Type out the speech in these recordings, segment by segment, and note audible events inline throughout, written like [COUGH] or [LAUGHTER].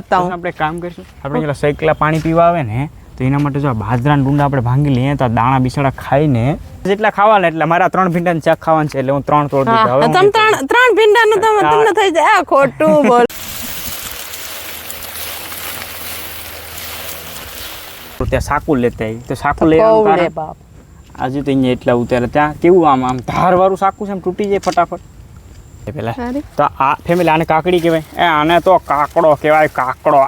આપણે કામ કરીશું. આપણે પેલા સૈકલા પાણી પીવા આવે ને તો એના માટે જો બાજરાના ડુંડા આપણે ભાંગી લઈએ તો દાણા બિસાડા ખાઈને જેટલા ખાવાના એટલે. મારા ત્રણ ભીંડાને શાક ખાવાનું છે એટલે હું ત્રણ તોડ દીધા હવે તમે ત્રણ ત્રણ ભીંડાનું તમે તમને થઈ જાય. આ ખોટું બોલ. ત્યાં સાકુ લેતા તો સાકુ લઈ આવવાનું કારણ આજે તો અહીંયા એટલા ઉતારે. ત્યાં કેવું આમ આમ ધારવાળું સાકુ છે આમ તૂટી જાય ફટાફટ. પેલા. તો આ ફેમિલી આને કાકડી કહેવાય. એ આને તો કાકડો કહેવાય કાકડો.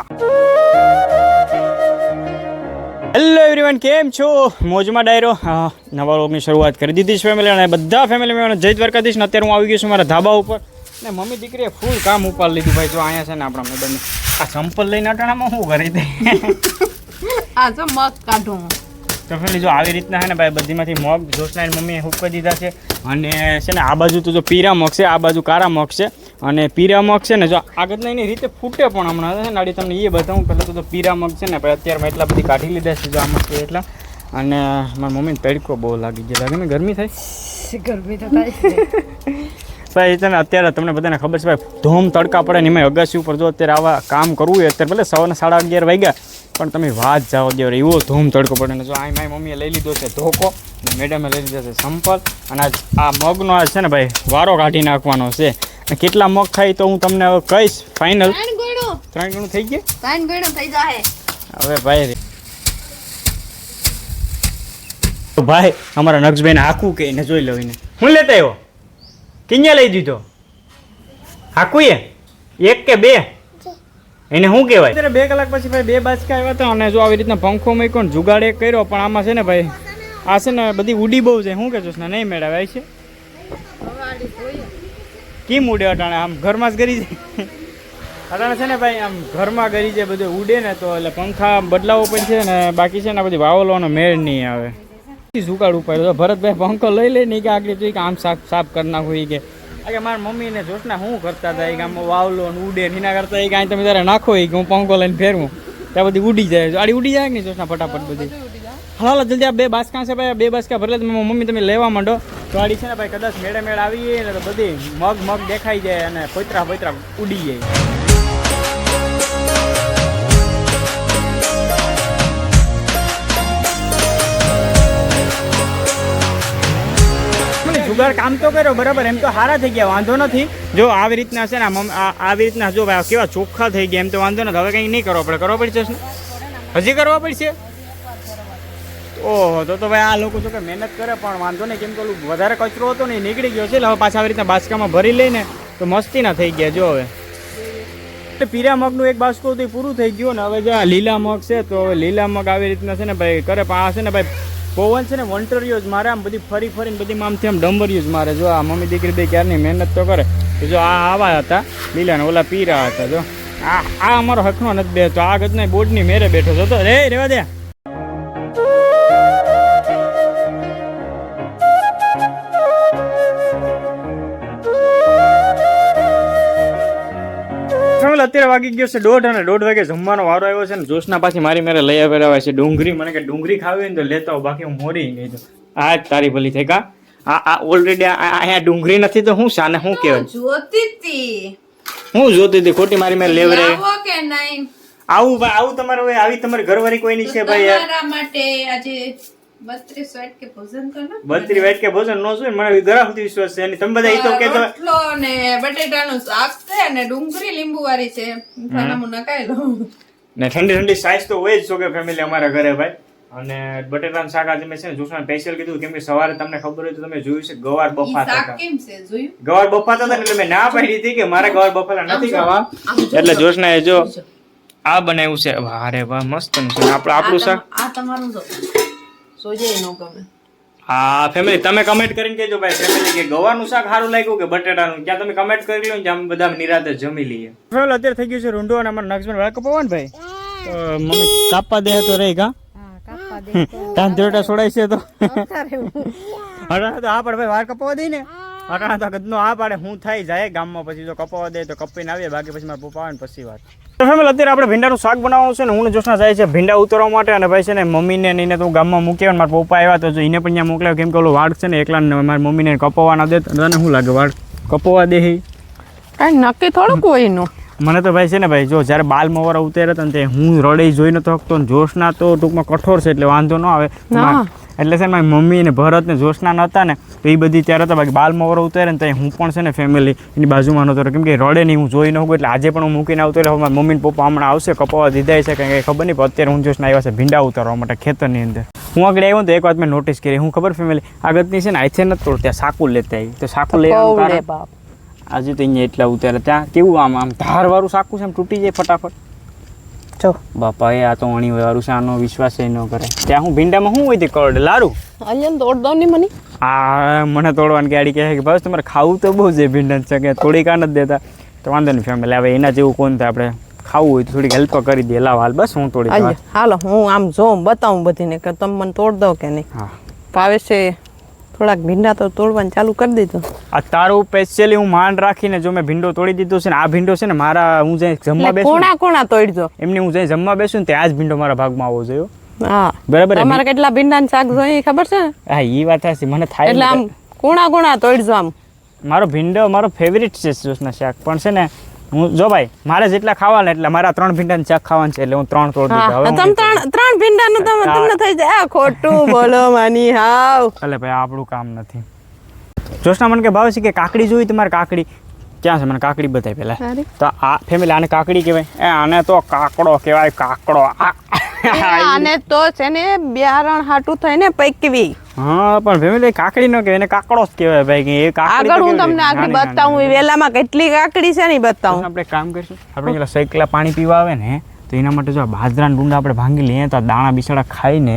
હેલો એવરીવન કેમ છો? મોજમાં ડાયરો. નવા રોગની શરૂઆત કરી દીધી છે ફેમિલી અને બધા ફેમિલી મેમ્બર જય દ્વારકાધીશ ને અત્યારે હું આવી ગયો છું મારા ધાબા ઉપર. ને મમ્મી દીકરીએ ફૂલ કામ ઉપાડ લીધું ભાઈ. જો અહીંયા છે ને આપણા મેડમ આ ચંપલ લઈને અટાણામાં શું કરી દે [LAUGHS] આ જો મગ કાઢું તો ફેમિલી જો આવી રીતના છે ને ભાઈ બધીમાંથી મગ જોશનાની મમ્મીએ હુક કરી દીધા છે. અને છે ને આ બાજુ તો જો પીરા મગ છે આ બાજુ કારા મગ છે. અને પીરા મગ છે ને જો આગળના એની રીતે ફૂટે પણ હમણાં છે ને? આડી તમને એ બતાવું પહેલાં તો જો પીરા મગ છે ને ભાઈ અત્યારમાં એટલા બધી કાઢી લીધા છે જો આમાં છે એટલા. અને મારી મમ્મીને તડકો બહુ લાગી ગયો. લાગે ને ગરમી થાય? ગરમી તો થાય [LAUGHS] ભાઈ છે અત્યારે તમને બધાને ખબર છે ભાઈ ધૂમ તડકા પડે ને એમાં અગાસી ઉપર જો અત્યારે આવા કામ કરવું હોય અત્યારે ભલે સવારના સાડા અગિયાર વાગ્યા પણ તમે વાત જાઓ દેવ એવો ધૂમ તડકો પડે ને જો આ મારી મમ્મીએ લઈ લીધો છે ધોકો મેડમે લઈ લીધો છે સંપલ અને આજ આ મગનો આજ છે ને ભાઈ વારો કાઢી નાખવાનો છે. કેટલા મગ ખાઈ તો હું તમને હવે કહીશ ફાઇનલ ત્રણ ગણું થઈ ગયું? ત્રણ થઈ જાય હવે ભાઈ તો ભાઈ અમારા નક્ષભાઈને આખું કે એને જોઈ લઉં એને. હું લેતા આવ્યો? કિન્યા લઈ દીધો? હાકુએ? એ એક કે બે? એને શું કહેવાય? અત્યારે બે કલાક પછી ભાઈ બે બાચકા આવ્યા હતા અને જો આવી રીતના પંખો મૂક્યો ને જુગાડ એક કર્યો પણ આમાં છે ને ભાઈ આ છે ને બધી ઉડી બહુ છે. શું કહેજો ને નહીં મેળાવે છે? કેમ ઉડે અટાણે? આમ ઘરમાં જ ગરી જાય. અટાણે છે ને ભાઈ આમ ઘરમાં ગરી જાય બધું ઉડે ને તો એટલે પંખા બદલાવવો પડશે ને બાકી છે ને આ બધી વાવલોનો મેળ નહીં આવે. જુગાડ પડે તો ભરતભાઈ પંખો લઈ લે નહીં કે આગળ જોઈ કે આમ સાફ સાફ કરી નાખું કે. કે મારા મમ્મી ને જોશના શું કરતા હતા? કે આમ વાવલો ને ઉડે એના કરતા એ કાંઈ તમે તારે નાખો એ કે હું પંખો લઈને ફેરવું. ત્યાં બધી ઉડી જાય. આડી ઉડી જાય કે નહીં જોશના ફટાફટ બધી? હાલ જલ્દી આ બે બાસકા છે ભાઈ. બે બાસકા ભરલે તમે મમ્મી તમે લેવા માંડો. તો આડી છે ને ભાઈ કદાચ મેળે મેળ આવી ને તો બધી મગ મગ દેખાઈ જાય અને પોતરા પોતરા ઉડી જાય. મને કામ તો કર્યો, બરાબર, એમ તો સારા થઈ ગયા, વાંધો નથી. જો આવી રીતના છે ને આવી રીતના જો ભાઈ કેવા ચોખ્ખા થઈ ગયા, એમ તો વાંધો નથી, હવે કંઈ નહીં કરવો પડે, કરવો પડશે ને હજી કરવા પડશે? ઓહો, તો તો ભાઈ આ લોકો તો કે મહેનત કરે, પણ વાંધો નહીં, કેમ કે ઓલું વધારે કચરો હતો ને નીકળી ગયો છે એટલે હવે પાછા આવી રીતના બાસકામાં ભરી લઈને, તો મસ્તીના થઈ ગયા, જો હવે. એટલે પીરા મગનું એક બાસ્કો તો પૂરું થઈ ગયું ને, હવે જો લીલા મગ છે, તો લીલા મગ આવી રીતના છે ને, ભાઈ કરે, પણ આ છે ને, ભાઈ પવન છે ને વંટરીઓ જ મારે, આમ બધી ફરી ફરીને બધી આમથી આમ ડંબરિયો જ મારે. જો આ મમ્મી દીકરી બે ક્યારની મહેનત તો કરે. જો આ આવા હતા, લીલા ઓલા પીરા હતા, જો. આ આ અમારો હકનો નથી બેઠો આ ગતના બોર્ડની મેરે બેઠો છો. તો રે, રેવા દે. ફેમિલી અત્યારે વાગી ગયો છે દોઢ અને દોઢ વાગે જમવાનો વારો આવ્યો છે ને જોશના પાછી મારી મેરે લઈ આવ્યા છે ડુંગળી. મને કે ડુંગળી ખાવી હોય ને તો લેતા હોય બાકી હું મોરી નહીં તો આ જ તારી ભલી થઈ કા આ આ ઓલરેડી અહીંયા ડુંગળી નથી તો હું શાને શું કહેવાય? જોતી હું જોતી હતી ખોટી મારી મેરે લેવરે. કે નહીં? આવું આવું તમારે આવી તમારી ઘરવાળી કોઈની છે ભાઈ યાર? તમારા માટે આજે બત્રીસ વાટ કે ભોજન કરના બત્રી વાઈટ કે ભોજન નો જોઈએ મને વિશ્વાસ છે. અને તમે બધા એ તો કહેતો રોટલો ને બટેટાનું શાક છે અને ડુંગળી લીંબુ વાળી છે ખાનામાં નખાઈ લઉં. ને ઠંડી ઠંડી સાઈઝ તો હોય જ છો કે ફેમિલી અમારા ઘરે ભાઈ. અને બટેટાનું શાક આજે મેં છે ને જોશના સ્પેશિયલ કીધું કેમ કે સવારે તમને ખબર હોય તો તમે જોયું છે ગવાર બફાતા શાક હતા. કેમ છે? જોયું? ગવાર બફાતા હતા એટલે મેં ના પાડી હતી કે મારે ગવાર બફાતા નથી ખાવા. એટલે જોશના એ જો આ બનાવ્યું છે. વાહ રે વાહ મસ્ત છે ને. આપણું શાક. આ તમારું જો. સોજે ન ગમે. હા ફેમિલી તમે કમેન્ટ કરીને કહેજો ભાઈ ફેમિલી કે ગવાનું શાક સારું લાગ્યું કે બટેટાનું? ક્યાં તમે કમેન્ટ કરી લો ને અમે બધા નિરાતે જમી લઈએ. ફેમિલી અત્યારે થઈ ગયું છે રૂંડો અને અમારા નક્ષબેન વાળ કપાવવાનું ભાઈ. મને કાપવા દે તો રહી કા? તાન ધીરટા છોડાય છે તો. હા તો આ પણ ભાઈ વાર કપાવા દઈ ને. અટાણા તો કદનો આ પાડે હું થઈ જાય ગામમાં. પછી જો કપાવા દે તો કપીને આવીએ બાકી પછી મારા પપ્પા આવે ને પછી વાત. ફેમિલી અત્યારે આપણે ભીંડાનું શાક બનાવવાનું છે ને હું ને જોશના જાય છે ભીંડા ઉતરવા માટે. અને ભાઈ છે ને મમ્મીને એને તો ગામમાં મૂક્યા ને મારા પપ્પા આવ્યા તો જો એને પણ ત્યાં મોકલાવ્યો કેમ કે ઓલો વાડ છે ને એકલા ને મારી મમ્મીને કપાવવા ના દે. તને શું લાગે વાડ કપાવવા દે કઈ નક્કી થોડુંક હોય એનું. મને તો ભાઈ છે ને ભાઈ જો જ્યારે બાલ મવારા ઉતરે હતા ને તે હું રડે જોઈ નતો શકતો જોશ જોશના તો ટૂંકમાં કઠોર છે એટલે વાંધો ન આવે. ના. એટલે છે ને મારી મમ્મી ને ભરત ને જોશના નહોતા ને તો એ બધી ત્યારે હતા બાકી બાલ મવારા ઉતારે ને ત્યાં હું પણ છે ને ફેમિલી એની બાજુમાં નહોતો કેમ કે રડે નહીં હું જોઈ ન એટલે આજે પણ હું મૂકીને આવતો એટલે મારા મમ્મી ને પપ્પા હમણાં આવશે કપાવા દીધા છે કંઈ ખબર નહીં પણ અત્યારે હું જોશના આવ્યા છે ભીંડા ઉતારવા માટે ખેતરની અંદર. હું આગળ આવ્યો તો એક વાત મેં નોટિસ કરી. હું ખબર ફેમિલી આગળની છે ને આઈથે નથી તોડતા સાકુ લેતા આવી તો સાકું કારણ- બાપ. આજે તો અહીંયા એટલા ઉતારે ત્યાં કેવું આમ આમ ધારવાળું સાકું છે આમ તૂટી જાય ફટાફટ. જો. બાપા એ આ તો અણી વાળું છે આનો વિશ્વાસ એ ન કરે. ત્યાં હું ભીંડામાં શું હોય તે કરડે લારું અહીંયા તોડ દો ને મને. આ મને તોડવાની ગાડી કહે કે ભાઈ તમારે ખાવું તો બહુ છે ભીંડા છે કે થોડી કાન જ દેતા. તો વાંધો નહીં ફેમિલી હવે એના જેવું કોણ થાય? આપણે ખાવું હોય તો થોડીક હેલ્પ કરી દે લાવ હાલ બસ હું તોડી હાલો હું આમ જોઉં બતાવું બધીને કે તમે મને તોડ દો કે નહીં. હા. ભાવે છે થોડાક ભીંડા તો તોડવાનું ચાલુ કરી દીધું. આ તારું સ્પેશિયલી હું માંડ રાખીને જો મેં ભીંડો તોડી દીધો છે ને આ ભીંડો છે ને મારા હું જઈ જમવા બેસું કોણા કોણા તોડજો. એમની હું જઈ જમવા બેસું ને ત્યાં જ ભીંડો મારા ભાગમાં આવવો જોઈએ હા. બરાબર? તમારે કેટલા ભીંડા શાક જોઈએ ખબર છે? હા એ વાત હશે મને થાય એટલે આમ કોણા કોણા તોડજો આમ. મારો ભીંડો મારો ફેવરિટ છે સોસના શાક. પણ છે ને હું જો ભાઈ મારે જેટલા ખાવાના એટલે મારા ત્રણ ભીંડા ચાક ખાવાનું છે એટલે હું ત્રણ તોડ દીધા હવે તમે ત્રણ ત્રણ ભીંડાનું તમે તમને થઈ જાય. આ ખોટું બોલો માની હાવ. એટલે ભાઈ આપણું કામ નથી. જોશના મને કે ભાવ છે કે કાકડી જોઈ તમારે કાકડી? ક્યાં છે મને કાકડી બતાવી પેલા તો આ ફેમિલી આને કાકડી કહેવાય? એ આને તો કાકડો કહેવાય કાકડો. આને તો છે ને બિયારણ હાટું થઈને પૈકવી. હા પણ ફેમિલી કાકડી નો કહેવાય એને કાકડો જ કહેવાય ભાઈ કે એ કાકડી આગળ હું તમને આગળ. બતાવું વેલામાં કેટલી કાકડી છે ને બતાવું. આપણે કામ કરીશું આપણે પેલા સૈકલા પાણી પીવા આવે ને તો એના માટે જો બાજરાના ડુંડા આપણે ભાંગી લઈએ તો દાણા બિસાડા ખાઈને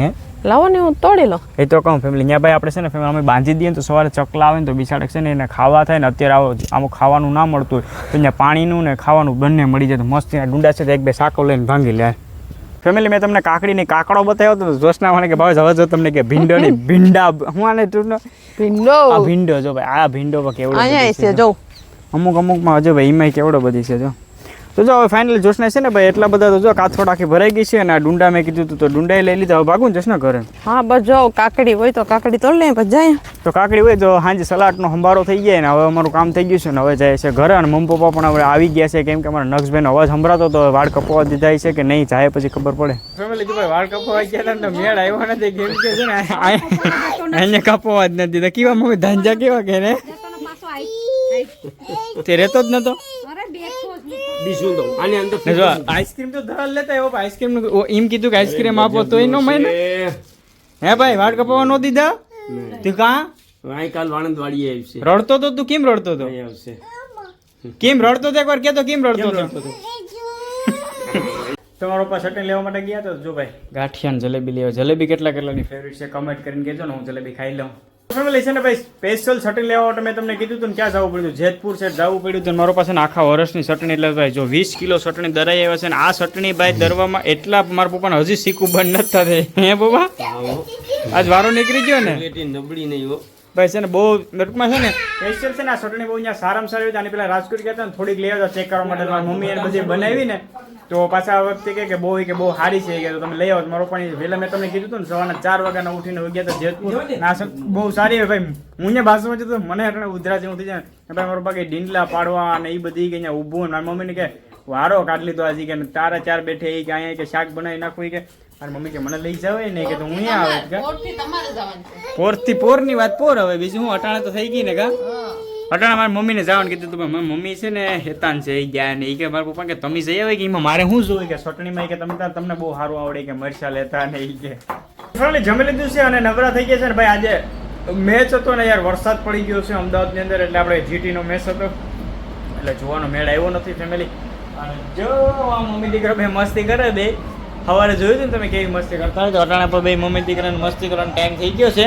લાવો ને હું તોડી લઉં. એ તો કહું ફેમિલી ત્યાં ભાઈ આપણે છે ને ફેમિલી અમે બાંધી દઈએ તો સવારે ચકલા આવે ને તો બિસાડક છે ને એને ખાવા થાય ને અત્યારે આવો આમ ખાવાનું ના મળતું હોય. તો અહીંયા પાણીનું ને ખાવાનું બંને મળી જાય તો મસ્ત ત્યાં ડુંડા છે તો એક બે સાકો લઈને ભાંગી લે. ફેમિલી મેં તમને કાકડીની કાકડો બતાવ્યો હતો જોશના મને કે ભાવ હવે જો તમને કે ભીંડોની [LAUGHS] ભીંડા હું આને ભીંડો. આ ભીંડો જો ભાઈ આ ભીંડો કેવડો અહીંયા છે જો. અમુક અમુકમાં હજુ ભાઈ એમાં કેવડો બધી છે જો. તો જો હવે ફાઇનલી જોશને છે ને ભાઈ એટલા બધા તો જો કાથોડ આખી ભરાઈ ગઈ છે અને આ ડુંડા મેં કીધું હતું તો ડુંડાઈ લઈ લીધા. હવે ભાગું ને ઘરે? હા બસ જો કાકડી હોય તો કાકડી તોડ લઈએ પછી જાય. તો કાકડી હોય તો સાંજે સલાડનો સંભારો થઈ જાય ને હવે અમારું કામ થઈ ગયું છે ને હવે જાય છે ઘરે અને મમ્મી પપ્પા પણ હવે આવી ગયા છે. કેમ કે અમારા નક્ષબેન અવાજ સંભળાતો તો વાળ કપવા દીધા છે કે નહીં જાય પછી ખબર પડે. ફેમિલી જો ભાઈ વાળ કપવા ગયા ને મેળ આવ્યો નથી. કેમ કે છે ને એને કપવા જ નથી. દીધા કેવા મમ્મી ધાંજા કેવા કે ને? તે રહેતો જ નતો બીજું દઉં આની અંદર આઈસ્ક્રીમ તો ધરાલ લેતા એવો આઈસ્ક્રીમ એમ કીધું કે આઈસ્ક્રીમ આપો તો એનો મને હે ભાઈ વાળ કપાવા નો દીધા? તું કા? કાલ વાણંદ વાળી આવશે. રડતો તો તું કેમ રડતો તો? અહીં આવશે. કેમ રડતો તો એકવાર કેતો કેમ રડતો તો? તમારો પાસે ચટણી લેવા માટે ગયા તો જો ભાઈ. ગાંઠિયા જલેબી લેવા. જલેબી કેટલા કેટલાની ફેવરિટ છે? કમેન્ટ કરીને કહેજો ને હું જલેબી ખાઈ લઉં. ફેમિલી છે ને ભાઈ સ્પેશિયલ ચટણી લેવા માટે મેં તમને કીધું હતું ને ક્યાં જવું પડ્યું? જેતપુર છે જવું પડ્યું હતું મારો પાસે આખા વર્ષની ચટણી એટલે ભાઈ જો વીસ કિલો ચટણી દરાઈ આવ્યા છે ને આ ચટણી ભાઈ દરવામાં એટલા મારા પપ્પાને હજી શીખવું બંધ નથી થતી. હે પપ્પા? આજ વારો નીકળી ગયો ને? નબળી નહીં ભાઈ છે ને બહુ ટૂંકમાં છે ને સ્પેશિયલ છે ને આ ચટણી બહુ અહીંયા સારામાં સારી આની પેલા રાજકોટ ગયા હતા ને થોડીક લઈ આવતા ચેક કરવા માટે મમ્મી એને બધી બનાવી ને તો પાછા આ વખતે કે બહુ કે બહુ સારી છે કે તમે લઈ આવો. મારો પણ વહેલા મેં તમને કીધું હતું ને સવારના ચાર વાગ્યાના ઉઠીને ગયા હતા જેતપુર. ના બહુ સારી ભાઈ. હું અહીંયા ભાષામાં જતો મને એટલે ઉધરા જેવું થઈ જાય. ભાઈ મારો બાકી ડીંડલા પાડવા અને એ બધી કે અહીંયા ઊભું ને મારી મમ્મીને કે વારો કાઢ લીધો આજે. કે તારા ચાર બેઠે એ કે અહીંયા કે શાક બનાવી નાખવું કે મારી મમ્મી કે મને લઈ જાવે ને? કે તો હું અહીંયા આવે કે? પોરથી પોરની વાત પોર હવે બીજું હું અટાણે તો થઈ ગઈ ને કા? અટાણે મારા મમ્મીને જવાનું કીધું તું મારી મમ્મી છે ને હેતાન છે એ ગયા ને. એ કે મારા પપ્પા કે તમે જઈ આવે. કે એમાં મારે શું જોવે? કે ચટણીમાં કે તમે તાર- તમને બહુ સારું આવડે કે મરચા લેતા ને? એ કે ફાઇનલી જમી લીધું છે અને નવરા થઈ ગયા છે ને ભાઈ આજે મેચ હતો ને યાર વરસાદ પડી ગયો છે અમદાવાદની અંદર એટલે આપણે જીટીનો મેચ હતો. એટલે જોવાનો મેળ આવ્યો નથી ફેમિલી અને જો આ મમ્મી દીકરા બે મસ્તી કરે બે સવારે જોયું હતું ને તમે કેવી મસ્તી કરતા? હોય તો અટાણા પર બે મમ્મી દીકરાને મસ્તી કરવાનો ટાઈમ થઈ ગયો છે.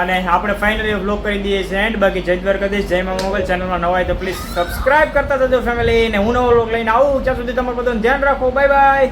અને આપણે ફાઇનલી બ્લોગ કરી દઈએ છીએ એન્ડ બાકી જય દ્વારકાધીશ જય મા મોબાઈલ ચેનલમાં નવા તો પ્લીઝ સબસ્ક્રાઇબ કરતા જજો ફેમિલી ને હું નવો બ્લોગ લઈને આવું. ત્યાં સુધી તમારું બધાનું ધ્યાન રાખો. Bye bye